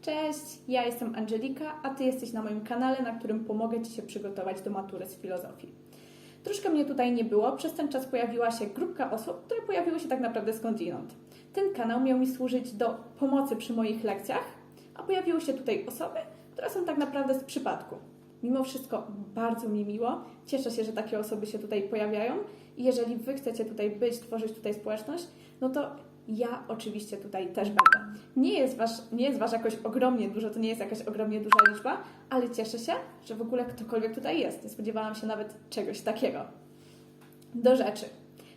Cześć, ja jestem Angelika, a Ty jesteś na moim kanale, na którym pomogę Ci się przygotować do matury z filozofii. Troszkę mnie tutaj nie było, przez ten czas pojawiła się grupka osób, które pojawiły się tak naprawdę skądinąd. Ten kanał miał mi służyć do pomocy przy moich lekcjach, a pojawiły się tutaj osoby, które są tak naprawdę z przypadku. Mimo wszystko bardzo mi miło, cieszę się, że takie osoby się tutaj pojawiają i jeżeli Wy chcecie tutaj być, tworzyć tutaj społeczność, no to ja oczywiście tutaj też będę. Nie jest, was, nie jest Was jakoś ogromnie dużo, to nie jest jakaś ogromnie duża liczba, ale cieszę się, że w ogóle ktokolwiek tutaj jest. Nie spodziewałam się nawet czegoś takiego. Do rzeczy.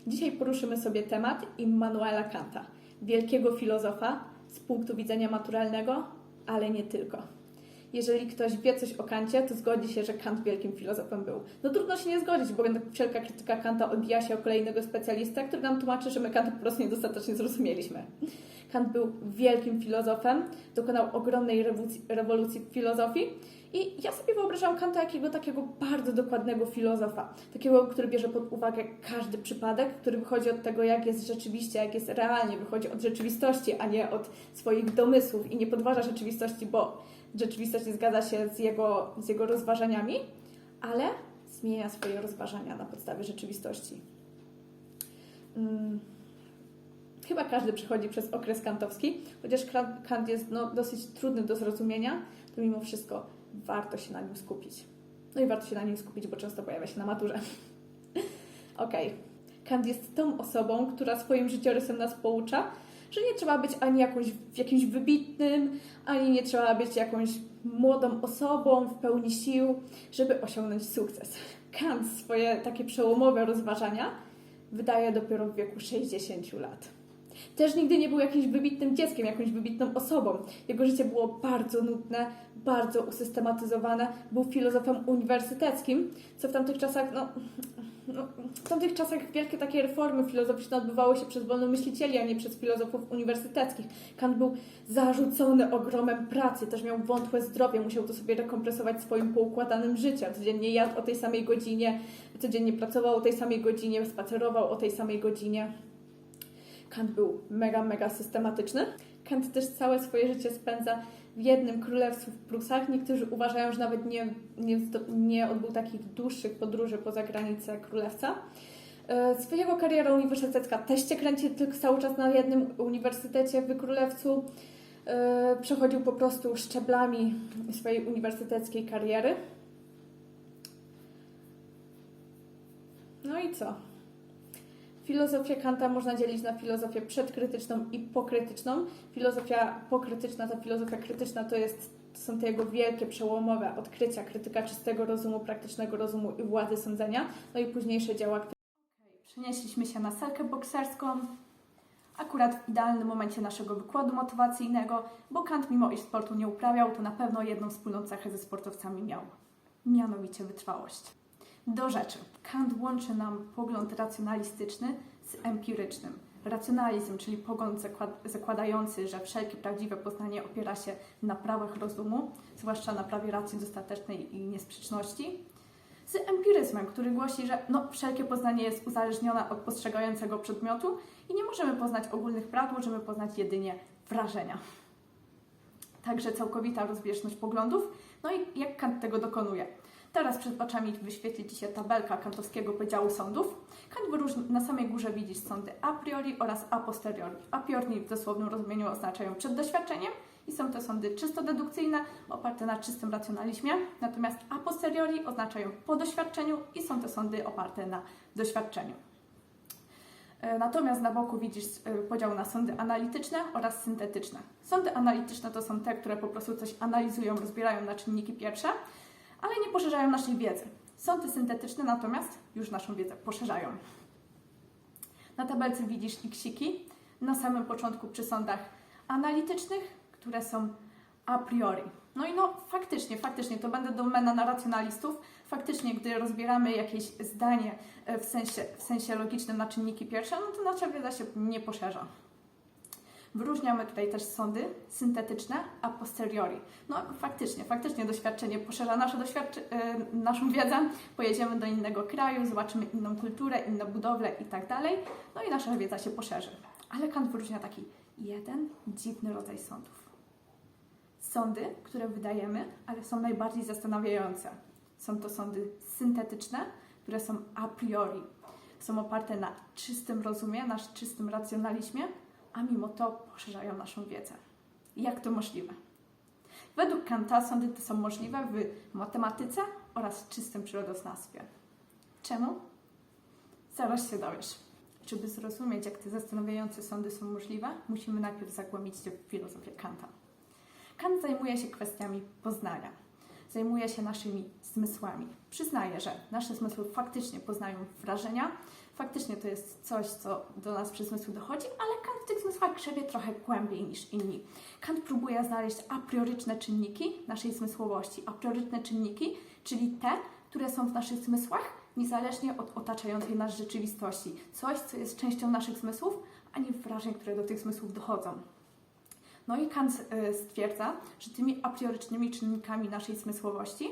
Dzisiaj poruszymy sobie temat Immanuela Kanta, wielkiego filozofa z punktu widzenia maturalnego, ale nie tylko. Jeżeli ktoś wie coś o Kancie, to zgodzi się, że Kant wielkim filozofem był. No trudno się nie zgodzić, bo wszelka krytyka Kanta odbija się o kolejnego specjalistę, który nam tłumaczy, że my Kanta po prostu niedostatecznie zrozumieliśmy. Kant był wielkim filozofem, dokonał ogromnej rewolucji, rewolucji w filozofii i ja sobie wyobrażam Kanta jakiego takiego bardzo dokładnego filozofa. Takiego, który bierze pod uwagę każdy przypadek, który wychodzi od tego, jak jest rzeczywiście, jak jest realnie, wychodzi od rzeczywistości, a nie od swoich domysłów i nie podważa rzeczywistości, bo rzeczywistość nie zgadza się z jego, z jego rozważaniami, ale zmienia swoje rozważania na podstawie rzeczywistości. Hmm. Chyba każdy przechodzi przez okres kantowski, chociaż Kant jest no, dosyć trudny do zrozumienia, to mimo wszystko warto się na nim skupić. No i warto się na nim skupić, bo często pojawia się na maturze. Okej. Okay. Kant jest tą osobą, która swoim życiorysem nas poucza, że nie trzeba być ani jakąś, jakimś wybitnym, ani nie trzeba być jakąś młodą osobą w pełni sił, żeby osiągnąć sukces. Kant swoje takie przełomowe rozważania wydaje dopiero w wieku 60 lat. Też nigdy nie był jakimś wybitnym dzieckiem, jakąś wybitną osobą. Jego życie było bardzo nudne, bardzo usystematyzowane. Był filozofem uniwersyteckim, co w tamtych czasach, no, no, w tamtych czasach wielkie takie reformy filozoficzne odbywały się przez wolnomyślicieli, a nie przez filozofów uniwersyteckich. Kant był zarzucony ogromem pracy, też miał wątłe zdrowie, musiał to sobie rekompresować swoim poukładanym życiem. Codziennie jadł o tej samej godzinie, codziennie pracował o tej samej godzinie, spacerował o tej samej godzinie. Kant był mega, mega systematyczny. Kant też całe swoje życie spędza w jednym królestwie w Prusach. Niektórzy uważają, że nawet nie, nie, nie odbył takich dłuższych podróży poza granicę królewca. Swojego kariera uniwersytecka też się kręci tylko cały czas na jednym uniwersytecie w Królewcu. Przechodził po prostu szczeblami swojej uniwersyteckiej kariery. No i co? Filozofię Kanta można dzielić na filozofię przedkrytyczną i pokrytyczną. Filozofia pokrytyczna, ta filozofia krytyczna to, jest, to są te jego wielkie, przełomowe odkrycia, krytyka czystego rozumu, praktycznego rozumu i władzy sądzenia, no i późniejsze dzieła. Okay, przenieśliśmy się na salkę bokserską, akurat w idealnym momencie naszego wykładu motywacyjnego, bo Kant mimo iż sportu nie uprawiał, to na pewno jedną wspólną cechę ze sportowcami miał, mianowicie wytrwałość. Do rzeczy. Kant łączy nam pogląd racjonalistyczny z empirycznym. Racjonalizm, czyli pogląd zakładający, że wszelkie prawdziwe poznanie opiera się na prawach rozumu, zwłaszcza na prawie racji dostatecznej i niesprzeczności, z empiryzmem, który głosi, że no, wszelkie poznanie jest uzależnione od postrzegającego przedmiotu i nie możemy poznać ogólnych praw, możemy poznać jedynie wrażenia. Także całkowita rozbieżność poglądów. No i jak Kant tego dokonuje? Teraz przed oczami wyświetli Ci się tabelka kantowskiego Podziału Sądów. Kant wyróżni, na samej górze widzisz sądy a priori oraz a posteriori. A priori w dosłownym rozumieniu oznaczają przed doświadczeniem i są to sądy czysto dedukcyjne, oparte na czystym racjonalizmie, natomiast a posteriori oznaczają po doświadczeniu i są to sądy oparte na doświadczeniu. Natomiast na boku widzisz podział na sądy analityczne oraz syntetyczne. Sądy analityczne to są te, które po prostu coś analizują, rozbierają na czynniki pierwsze, ale nie poszerzają naszej wiedzy. Sądy syntetyczne natomiast już naszą wiedzę poszerzają. Na tabelce widzisz iksiki na samym początku przy sądach analitycznych, które są a priori. No i no faktycznie, faktycznie, to będę domena na racjonalistów. Faktycznie, gdy rozbieramy jakieś zdanie w sensie, w sensie logicznym na czynniki pierwsze, no to nasza wiedza się nie poszerza. Wyróżniamy tutaj też sądy syntetyczne a posteriori. No faktycznie, faktycznie doświadczenie poszerza nasze yy, naszą wiedzę, pojedziemy do innego kraju, zobaczymy inną kulturę, inne budowle i tak no i nasza wiedza się poszerzy. Ale Kant wyróżnia taki jeden dziwny rodzaj sądów. sądy, które wydajemy, ale są najbardziej zastanawiające. Są to sądy syntetyczne, które są a priori. Są oparte na czystym rozumie, na czystym racjonalizmie, a mimo to poszerzają naszą wiedzę. Jak to możliwe? Według Kanta sądy te są możliwe w matematyce oraz czystym przyrodoznawstwie. Czemu? Zaraz się dowiesz. Żeby zrozumieć, jak te zastanawiające sądy są możliwe, musimy najpierw zagłębić się w filozofię Kanta. Kant zajmuje się kwestiami poznania. Zajmuje się naszymi zmysłami. Przyznaje, że nasze zmysły faktycznie poznają wrażenia, faktycznie to jest coś, co do nas przez zmysły dochodzi, ale Kant w tych zmysłach grzebie trochę głębiej niż inni. Kant próbuje znaleźć a prioryczne czynniki naszej zmysłowości. A prioryczne czynniki, czyli te, które są w naszych zmysłach, niezależnie od otaczającej nas rzeczywistości. Coś, co jest częścią naszych zmysłów, a nie wrażeń, które do tych zmysłów dochodzą. No i Kant y, stwierdza, że tymi a priorycznymi czynnikami naszej zmysłowości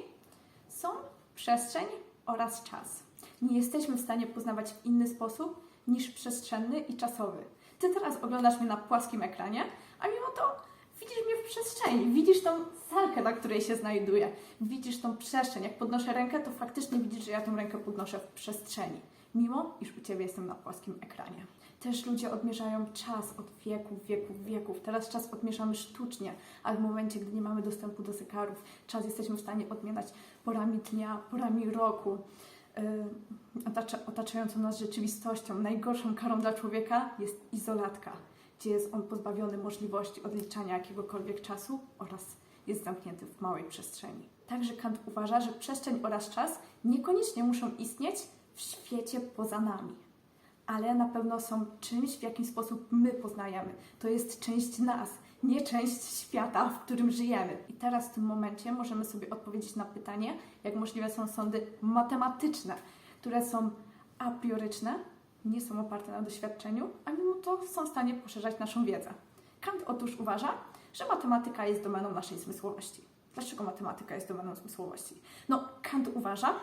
są przestrzeń oraz czas. Nie jesteśmy w stanie poznawać w inny sposób niż przestrzenny i czasowy. Ty teraz oglądasz mnie na płaskim ekranie, a mimo to widzisz mnie w przestrzeni, widzisz tą salkę, na której się znajduję, widzisz tą przestrzeń. Jak podnoszę rękę, to faktycznie widzisz, że ja tą rękę podnoszę w przestrzeni, mimo iż u Ciebie jestem na płaskim ekranie. Też ludzie odmierzają czas od wieków, wieków, wieków. Teraz czas odmierzamy sztucznie, ale w momencie, gdy nie mamy dostępu do zegarów, czas jesteśmy w stanie odmierać porami dnia, porami roku, otaczającą nas rzeczywistością. Najgorszą karą dla człowieka jest izolatka, gdzie jest on pozbawiony możliwości odliczania jakiegokolwiek czasu oraz jest zamknięty w małej przestrzeni. Także Kant uważa, że przestrzeń oraz czas niekoniecznie muszą istnieć w świecie poza nami ale na pewno są czymś, w jaki sposób my poznajemy. To jest część nas, nie część świata, w którym żyjemy. I teraz w tym momencie możemy sobie odpowiedzieć na pytanie, jak możliwe są sądy matematyczne, które są a prioryczne, nie są oparte na doświadczeniu, a mimo to są w stanie poszerzać naszą wiedzę. Kant otóż uważa, że matematyka jest domeną naszej zmysłowości. Dlaczego matematyka jest domeną zmysłowości? No, Kant uważa,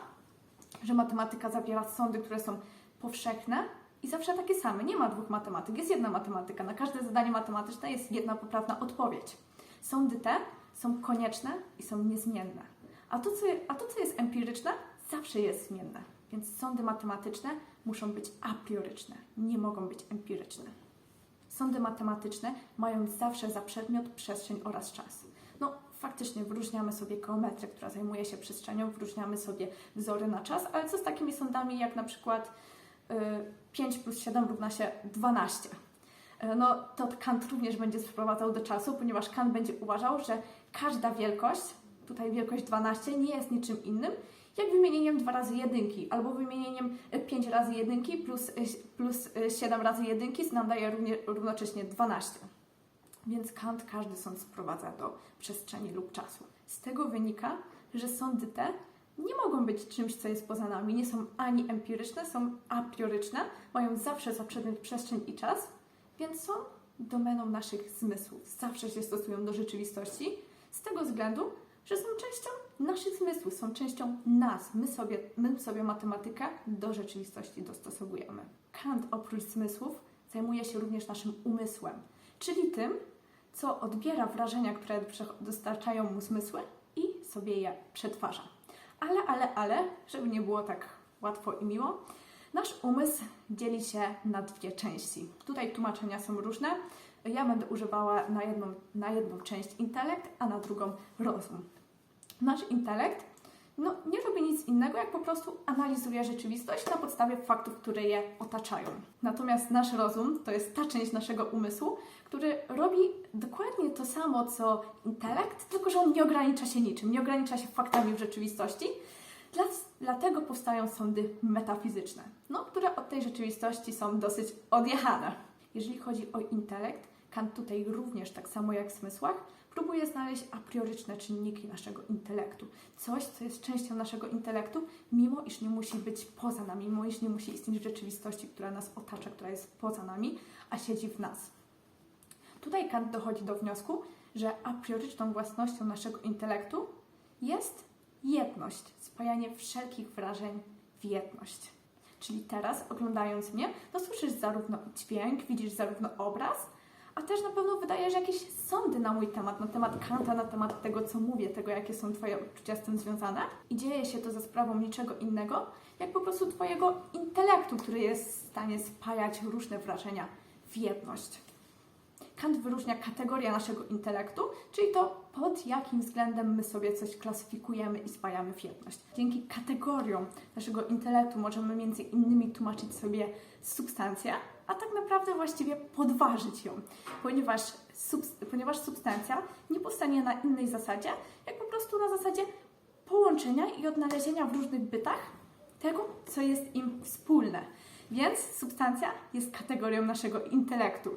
że matematyka zawiera sądy, które są powszechne, i zawsze takie same. Nie ma dwóch matematyk, jest jedna matematyka. Na każde zadanie matematyczne jest jedna poprawna odpowiedź. Sądy te są konieczne i są niezmienne. A to, co, a to, co jest empiryczne, zawsze jest zmienne. Więc sądy matematyczne muszą być a prioryczne, nie mogą być empiryczne. Sądy matematyczne mają zawsze za przedmiot przestrzeń oraz czas. No, faktycznie wyróżniamy sobie geometrię, która zajmuje się przestrzenią, wyróżniamy sobie wzory na czas, ale co z takimi sądami jak na przykład 5 plus 7 równa się 12. No to Kant również będzie sprowadzał do czasu, ponieważ Kant będzie uważał, że każda wielkość, tutaj wielkość 12, nie jest niczym innym, jak wymienieniem 2 razy jedynki, albo wymienieniem 5 razy jedynki plus, plus 7 razy jedynki nam daje równie, równocześnie 12. Więc Kant każdy sąd sprowadza do przestrzeni lub czasu. Z tego wynika, że sądy te nie mogą być czymś, co jest poza nami. Nie są ani empiryczne, są a prioryczne, mają zawsze za przedmiot przestrzeń i czas, więc są domeną naszych zmysłów. Zawsze się stosują do rzeczywistości z tego względu, że są częścią naszych zmysłów, są częścią nas. My sobie, my sobie matematykę do rzeczywistości dostosowujemy. Kant oprócz zmysłów zajmuje się również naszym umysłem, czyli tym, co odbiera wrażenia, które dostarczają mu zmysły i sobie je przetwarza. Ale, ale, ale, żeby nie było tak łatwo i miło, nasz umysł dzieli się na dwie części. Tutaj tłumaczenia są różne. Ja będę używała na jedną, na jedną część intelekt, a na drugą rozum. Nasz intelekt no, nie robi nic innego, jak po prostu analizuje rzeczywistość na podstawie faktów, które je otaczają. Natomiast nasz rozum to jest ta część naszego umysłu, który robi dokładnie to samo co intelekt, tylko że on nie ogranicza się niczym, nie ogranicza się faktami w rzeczywistości. Dlatego powstają sądy metafizyczne, no, które od tej rzeczywistości są dosyć odjechane. Jeżeli chodzi o intelekt, Kant tutaj również, tak samo jak w zmysłach, próbuje znaleźć a prioryczne czynniki naszego intelektu. Coś, co jest częścią naszego intelektu, mimo iż nie musi być poza nami, mimo iż nie musi istnieć w rzeczywistości, która nas otacza, która jest poza nami, a siedzi w nas. Tutaj Kant dochodzi do wniosku, że a prioryczną własnością naszego intelektu jest jedność, spajanie wszelkich wrażeń w jedność. Czyli teraz, oglądając mnie, no słyszysz zarówno dźwięk, widzisz zarówno obraz, a też na pewno wydajesz jakieś sądy na mój temat, na temat Kanta, na temat tego, co mówię, tego, jakie są Twoje odczucia z tym związane. I dzieje się to za sprawą niczego innego, jak po prostu Twojego intelektu, który jest w stanie spajać różne wrażenia w jedność. Kant wyróżnia kategorię naszego intelektu, czyli to, pod jakim względem my sobie coś klasyfikujemy i spajamy w jedność. Dzięki kategoriom naszego intelektu możemy między innymi tłumaczyć sobie substancję, a tak naprawdę właściwie podważyć ją, ponieważ, ponieważ substancja nie powstanie na innej zasadzie, jak po prostu na zasadzie połączenia i odnalezienia w różnych bytach tego, co jest im wspólne. Więc substancja jest kategorią naszego intelektu.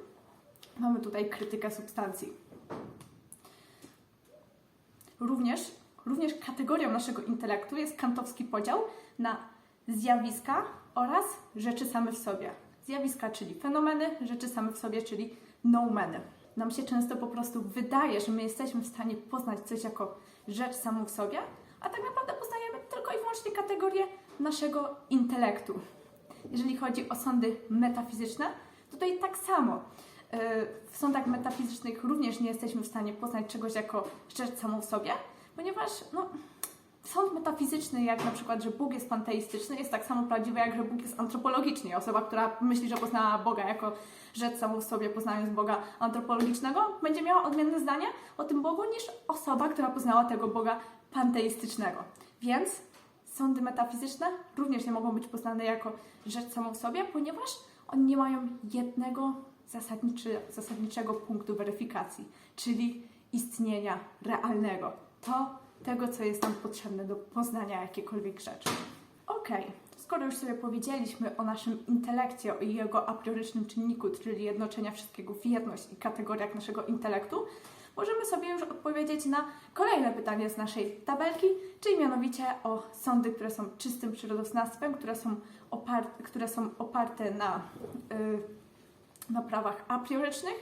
Mamy tutaj krytykę substancji. Również, również kategorią naszego intelektu jest kantowski podział na zjawiska oraz rzeczy same w sobie. Zjawiska, czyli fenomeny, rzeczy same w sobie, czyli noumeny. Nam się często po prostu wydaje, że my jesteśmy w stanie poznać coś jako rzecz samą w sobie, a tak naprawdę poznajemy tylko i wyłącznie kategorię naszego intelektu. Jeżeli chodzi o sądy metafizyczne, tutaj tak samo. Yy, W sądach metafizycznych również nie jesteśmy w stanie poznać czegoś jako rzecz samą w sobie, ponieważ no, sąd metafizyczny, jak na przykład, że Bóg jest panteistyczny, jest tak samo prawdziwy, jak że Bóg jest antropologiczny. Osoba, która myśli, że poznała Boga jako rzecz samą w sobie, poznając Boga antropologicznego, będzie miała odmienne zdanie o tym Bogu niż osoba, która poznała tego Boga panteistycznego. Więc sądy metafizyczne również nie mogą być poznane jako rzecz samą w sobie, ponieważ one nie mają jednego zasadniczego punktu weryfikacji, czyli istnienia realnego. To tego, co jest nam potrzebne do poznania jakiejkolwiek rzeczy. Okej, skoro już sobie powiedzieliśmy o naszym intelekcie i jego a priorycznym czynniku, czyli jednoczenia wszystkiego w jedność i kategoriach naszego intelektu, możemy sobie już odpowiedzieć na kolejne pytanie z naszej tabelki, czyli mianowicie o sądy, które są czystym przyrodoznawstwem, które są, opar- które są oparte na, yy, na prawach a priorycznych,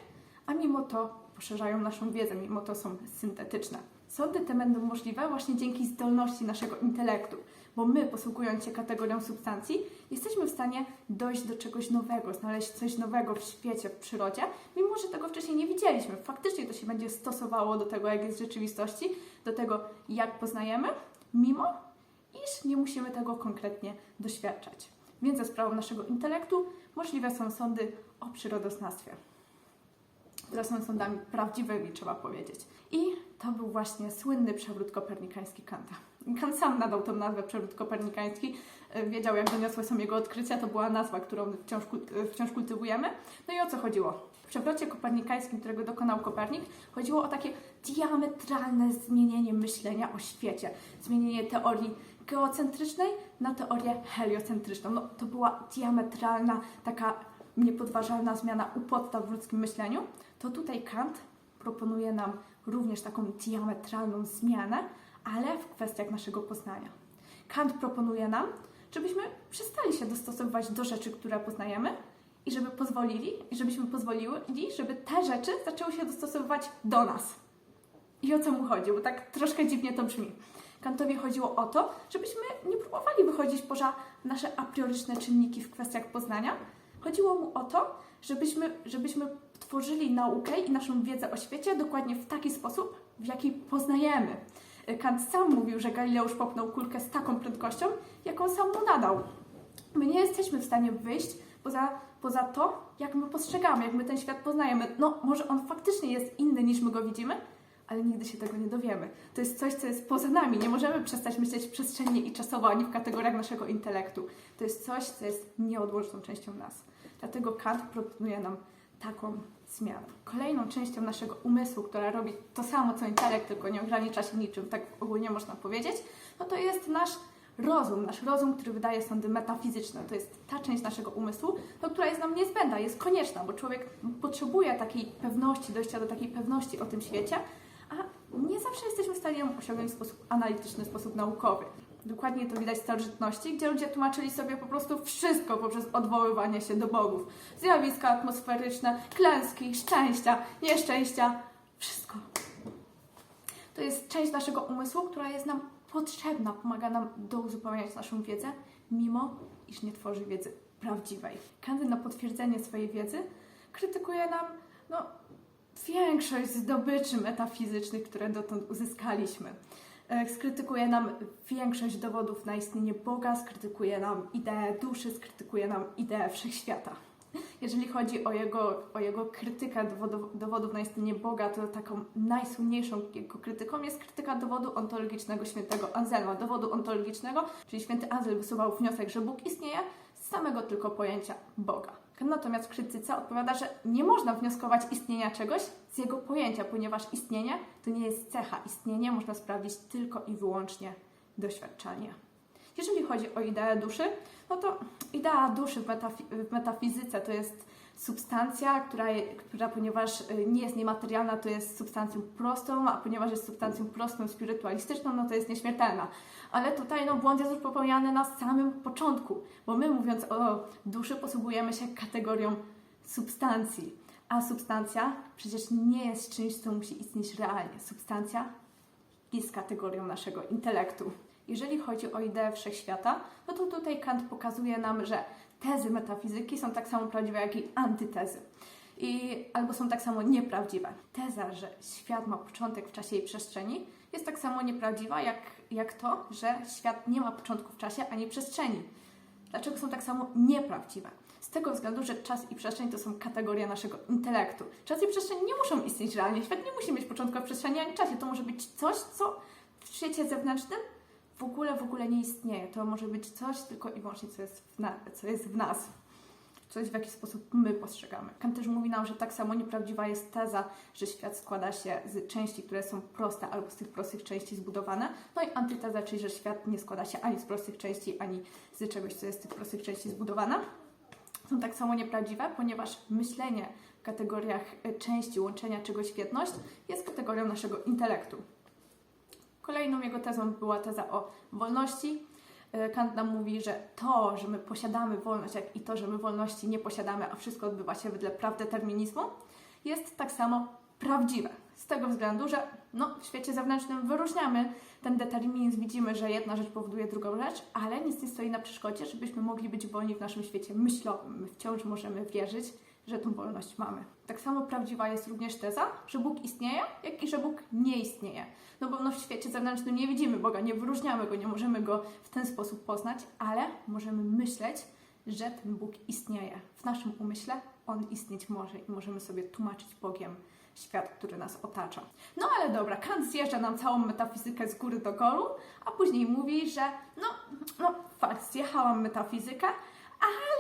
a mimo to poszerzają naszą wiedzę, mimo to są syntetyczne. Sądy te będą możliwe właśnie dzięki zdolności naszego intelektu, bo my, posługując się kategorią substancji, jesteśmy w stanie dojść do czegoś nowego, znaleźć coś nowego w świecie, w przyrodzie, mimo że tego wcześniej nie widzieliśmy. Faktycznie to się będzie stosowało do tego, jak jest rzeczywistości, do tego, jak poznajemy, mimo iż nie musimy tego konkretnie doświadczać. Więc za sprawą naszego intelektu możliwe są sądy o przyrodoznawstwie które są sądami prawdziwymi, trzeba powiedzieć. I to był właśnie słynny przewrót kopernikański Kanta. Kant sam nadał tą nazwę przewrót kopernikański, e, wiedział jak doniosłe są jego odkrycia, to była nazwa, którą wciąż, e, wciąż kultywujemy. No i o co chodziło? W przewrocie kopernikańskim, którego dokonał Kopernik, chodziło o takie diametralne zmienienie myślenia o świecie. Zmienienie teorii geocentrycznej na teorię heliocentryczną. No, to była diametralna, taka niepodważalna zmiana u podstaw w ludzkim myśleniu, to tutaj Kant proponuje nam również taką diametralną zmianę, ale w kwestiach naszego poznania. Kant proponuje nam, żebyśmy przestali się dostosowywać do rzeczy, które poznajemy i żeby pozwolili, żebyśmy pozwolili, żeby te rzeczy zaczęły się dostosowywać do nas. I o co mu chodzi? Bo tak troszkę dziwnie to brzmi. Kantowi chodziło o to, żebyśmy nie próbowali wychodzić poza nasze a prioryczne czynniki w kwestiach poznania. Chodziło mu o to, żebyśmy, żebyśmy tworzyli naukę i naszą wiedzę o świecie dokładnie w taki sposób, w jaki poznajemy. Kant sam mówił, że Galileusz popchnął kulkę z taką prędkością, jaką sam mu nadał. My nie jesteśmy w stanie wyjść poza, poza to, jak my postrzegamy, jak my ten świat poznajemy. No, może on faktycznie jest inny niż my go widzimy, ale nigdy się tego nie dowiemy. To jest coś, co jest poza nami. Nie możemy przestać myśleć przestrzennie i czasowo, ani w kategoriach naszego intelektu. To jest coś, co jest nieodłączną częścią nas. Dlatego Kant proponuje nam taką zmianę. Kolejną częścią naszego umysłu, która robi to samo co intelekt, tylko nie ogranicza się niczym, tak ogólnie można powiedzieć, no to jest nasz rozum, nasz rozum, który wydaje sądy metafizyczne. To jest ta część naszego umysłu, no, która jest nam niezbędna, jest konieczna, bo człowiek potrzebuje takiej pewności, dojścia do takiej pewności o tym świecie, a nie zawsze jesteśmy w stanie ją osiągnąć w sposób analityczny, w sposób naukowy. Dokładnie to widać w starożytności, gdzie ludzie tłumaczyli sobie po prostu wszystko poprzez odwoływanie się do bogów. Zjawiska atmosferyczne, klęski, szczęścia, nieszczęścia, wszystko. To jest część naszego umysłu, która jest nam potrzebna, pomaga nam douzupełniać naszą wiedzę, mimo iż nie tworzy wiedzy prawdziwej. Kant na potwierdzenie swojej wiedzy krytykuje nam no, większość zdobyczy metafizycznych, które dotąd uzyskaliśmy. E, Skrytykuje nam większość dowodów na istnienie Boga, skrytykuje nam ideę duszy, skrytykuje nam ideę wszechświata. Jeżeli chodzi o jego, o jego krytykę dowodów, dowodów na istnienie Boga, to taką najsłynniejszą jego krytyką jest krytyka dowodu ontologicznego świętego Anselma. Dowodu ontologicznego, czyli święty Anselm wysuwał wniosek, że Bóg istnieje z samego tylko pojęcia Boga. Natomiast w krytyce odpowiada, że nie można wnioskować istnienia czegoś z jego pojęcia, ponieważ istnienie to nie jest cecha. Istnienie można sprawdzić tylko i wyłącznie doświadczalnie. Jeżeli chodzi o ideę duszy, no to idea duszy w, metafi- w metafizyce to jest substancja, która, która ponieważ y, nie jest niematerialna, to jest substancją prostą, a ponieważ jest substancją prostą, spirytualistyczną, no to jest nieśmiertelna. Ale tutaj no, błąd jest już popełniany na samym początku, bo my mówiąc o duszy posługujemy się kategorią substancji, a substancja przecież nie jest czymś, co musi istnieć realnie. Substancja jest kategorią naszego intelektu. Jeżeli chodzi o ideę wszechświata, no to tutaj Kant pokazuje nam, że tezy metafizyki są tak samo prawdziwe, jak i antytezy. I albo są tak samo nieprawdziwe. Teza, że świat ma początek w czasie i przestrzeni, jest tak samo nieprawdziwa, jak, jak to, że świat nie ma początku w czasie ani przestrzeni. Dlaczego są tak samo nieprawdziwe? Z tego względu, że czas i przestrzeń to są kategorie naszego intelektu. Czas i przestrzeń nie muszą istnieć realnie. Świat nie musi mieć początku w przestrzeni ani czasie. To może być coś, co w świecie zewnętrznym w ogóle, w ogóle nie istnieje. To może być coś tylko i wyłącznie, co jest w, na, co jest w nas. Coś, w jaki sposób my postrzegamy. Kant też mówi nam, że tak samo nieprawdziwa jest teza, że świat składa się z części, które są proste, albo z tych prostych części zbudowane. No i antyteza, czyli że świat nie składa się ani z prostych części, ani z czegoś, co jest z tych prostych części zbudowane. Są tak samo nieprawdziwe, ponieważ myślenie w kategoriach e, części, łączenia czegoś w jedność jest kategorią naszego intelektu. Kolejną jego tezą była teza o wolności. E, Kant nam mówi, że to, że my posiadamy wolność, jak i to, że my wolności nie posiadamy, a wszystko odbywa się wedle praw determinizmu, jest tak samo prawdziwe. Z tego względu, że no, w świecie zewnętrznym wyróżniamy ten determinizm, widzimy, że jedna rzecz powoduje drugą rzecz, ale nic nie stoi na przeszkodzie, żebyśmy mogli być wolni w naszym świecie myślowym. My wciąż możemy wierzyć, że tą wolność mamy. Tak samo prawdziwa jest również teza, że Bóg istnieje, jak i że Bóg nie istnieje. No bo no, w świecie zewnętrznym nie widzimy Boga, nie wyróżniamy Go, nie możemy Go w ten sposób poznać, ale możemy myśleć, że ten Bóg istnieje. W naszym umyśle On istnieć może i możemy sobie tłumaczyć Bogiem świat, który nas otacza. No ale dobra, Kant zjeżdża nam całą metafizykę z góry do golu, a później mówi, że no, no fakt, zjechałam metafizykę, ale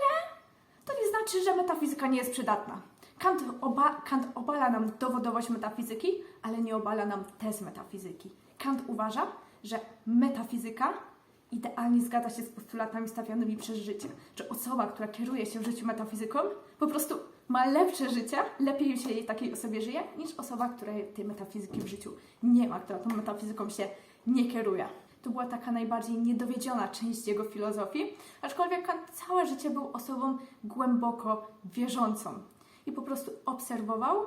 znaczy, że metafizyka nie jest przydatna. Kant, oba, Kant obala nam dowodowość metafizyki, ale nie obala nam tez metafizyki. Kant uważa, że metafizyka idealnie zgadza się z postulatami stawianymi przez życie. Że osoba, która kieruje się w życiu metafizyką, po prostu ma lepsze życie, lepiej się jej takiej osobie żyje, niż osoba, która tej metafizyki w życiu nie ma, która tą metafizyką się nie kieruje. To była taka najbardziej niedowiedziona część jego filozofii, aczkolwiek Kant całe życie był osobą głęboko wierzącą i po prostu obserwował,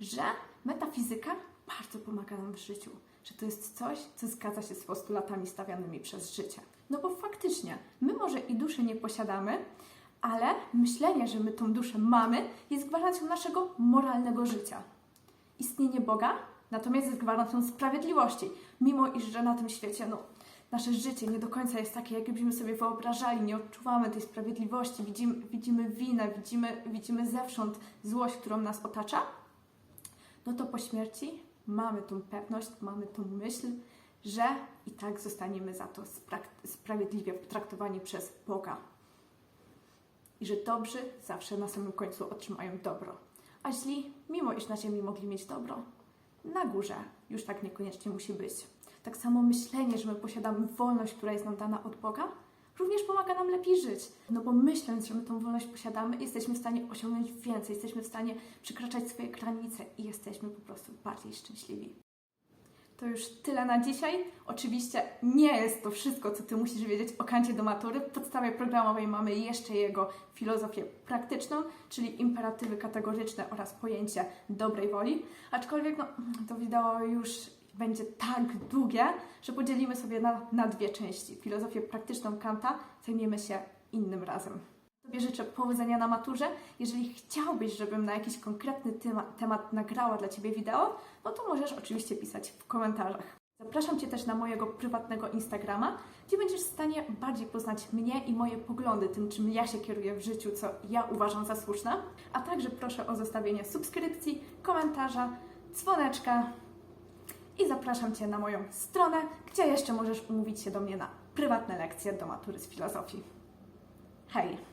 że metafizyka bardzo pomaga nam w życiu, że to jest coś, co zgadza się z postulatami stawianymi przez życie. No bo faktycznie, my może i duszy nie posiadamy, ale myślenie, że my tą duszę mamy, jest gwarancją naszego moralnego życia. Istnienie Boga natomiast jest gwarancją sprawiedliwości, mimo iż, że na tym świecie, no, nasze życie nie do końca jest takie, jakbyśmy sobie wyobrażali, nie odczuwamy tej sprawiedliwości, widzimy, widzimy winę, widzimy, widzimy zewsząd złość, którą nas otacza, no to po śmierci mamy tą pewność, mamy tą myśl, że i tak zostaniemy za to spra- sprawiedliwie traktowani przez Boga. I że dobrzy zawsze na samym końcu otrzymają dobro. A źli, mimo iż na ziemi mogli mieć dobro, na górze już tak niekoniecznie musi być. Tak samo myślenie, że my posiadamy wolność, która jest nam dana od Boga, również pomaga nam lepiej żyć. No bo myśląc, że my tą wolność posiadamy, jesteśmy w stanie osiągnąć więcej, jesteśmy w stanie przekraczać swoje granice i jesteśmy po prostu bardziej szczęśliwi. To już tyle na dzisiaj. Oczywiście nie jest to wszystko, co Ty musisz wiedzieć o kancie do matury. W podstawie programowej mamy jeszcze jego filozofię praktyczną, czyli imperatywy kategoryczne oraz pojęcie dobrej woli. Aczkolwiek no, to wideo już będzie tak długie, że podzielimy sobie na, na dwie części. Filozofię praktyczną Kanta zajmiemy się innym razem. Tobie życzę powodzenia na maturze. Jeżeli chciałbyś, żebym na jakiś konkretny tema- temat nagrała dla Ciebie wideo, no to możesz oczywiście pisać w komentarzach. Zapraszam Cię też na mojego prywatnego Instagrama, gdzie będziesz w stanie bardziej poznać mnie i moje poglądy, tym czym ja się kieruję w życiu, co ja uważam za słuszne. A także proszę o zostawienie subskrypcji, komentarza, dzwoneczka i zapraszam Cię na moją stronę, gdzie jeszcze możesz umówić się do mnie na prywatne lekcje do matury z filozofii. Hej!